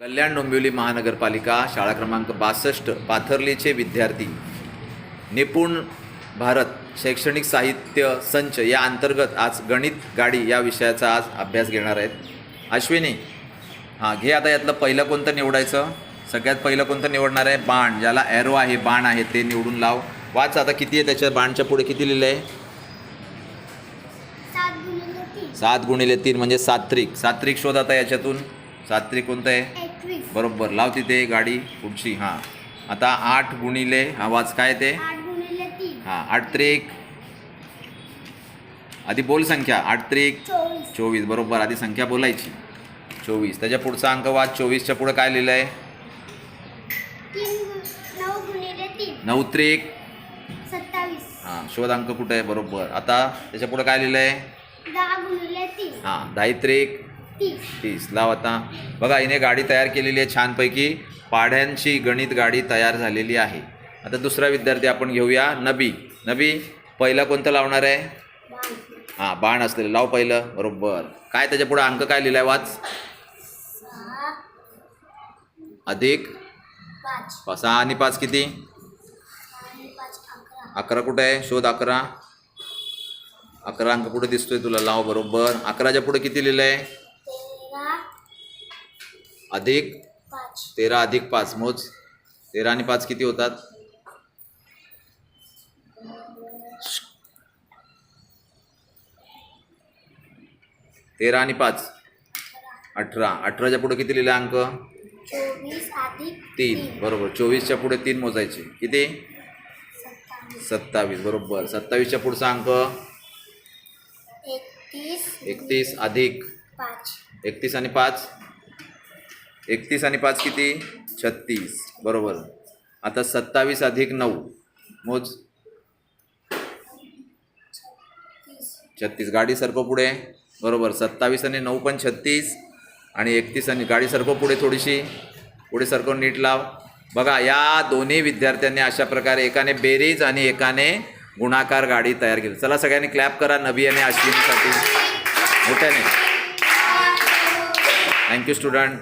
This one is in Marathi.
कल्याण डोंबिवली महानगरपालिका शाळा क्रमांक बासष्ट पाथर्लीचे विद्यार्थी. निपुण भारत शैक्षणिक साहित्य संच या अंतर्गत आज गणित गाडी या विषयाचा आज अभ्यास घेणार आहेत. अश्विनी हां घे आता यातलं पहिलं कोणतं निवडायचं? सगळ्यात पहिलं कोणतं निवडणार आहे? बाण ज्याला ॲरो आहे बाण आहे ते निवडून लाव. वाच आता किती आहे त्याच्या बाणच्या पुढे किती लिहिलं आहे? सात गुणिले तीन म्हणजे सात्रिक. सात्रिक शोध आता याच्यातून. सात्रिक कोणतं आहे? बरोबर लाव तिथे गाडी पुढची हां. आता आठ गुणिले हा वाच काय ते? हां आठ त्रिक. आधी बोल संख्या आठ त्रिक. चोवीस. बरोबर आधी संख्या बोलायची. चोवीस त्याच्या पुढचा अंक वाच. चोवीसच्या पुढे काय लिहिलं आहे नऊ त्रिक. हां शोध अंक कुठे आहे? बरोबर. आता त्याच्या पुढे काय लिहिलं आहे हां दहा त्रिक. तीस. लाव आता. बघा हिने गाडी तयार केलेली आहे छानपैकी. पाढ्यांची गणित गाडी तयार झालेली आहे. आता दुसरा विद्यार्थी आपण घेऊया. नबी. नबी पहिला कोणतं लावणार आहे? हां बाण असलेलं. लाव पहिलं. बरोबर. काय त्याच्या पुढे अंक काय लिहिलाय? वाच. अधिक. सहा आणि पाच किती? अकरा कुठे आहे? शोध अकरा. अकरा अंक कुठे दिसतोय तुला. लाव बरोबर. अकराच्या पुढे किती लिहिलं आहे अधिक तेरा अधिक पाच. मोज. तेरा आणि पाच किती होतात? तेरा आणि पाच. अठरा. अठराच्या पुढे किती लिहिला अंक? तीन. बरोबर. चोवीसच्या पुढे तीन मोजायचे. किती? सत्तावीस. सत्तावीस. बरोबर. सत्तावीसच्या पुढचा अंक? एकतीस. एकतीस अधिक पाच. एकतीस आणि पाच? एकतीस आणि पाच किती? छत्तीस. बरोबर. आता सत्तावीस अधिक नऊ. मोज. छत्तीस. गाडी सरको पुढे. बरोबर. सत्तावीस आणि नऊ पण छत्तीस. आणि एकतीस आणि गाडी सरको पुढे थोडीशी. पुढे सरको नीट लाव. बघा या दोन्ही विद्यार्थ्यांनी अशा प्रकारे एकाने बेरीज आणि एकाने गुणाकार गाडी तयार केली. चला सगळ्यांनी क्लॅप करा. नबी आणि अश्विनीसाठी. मोठ्याने. Thank you student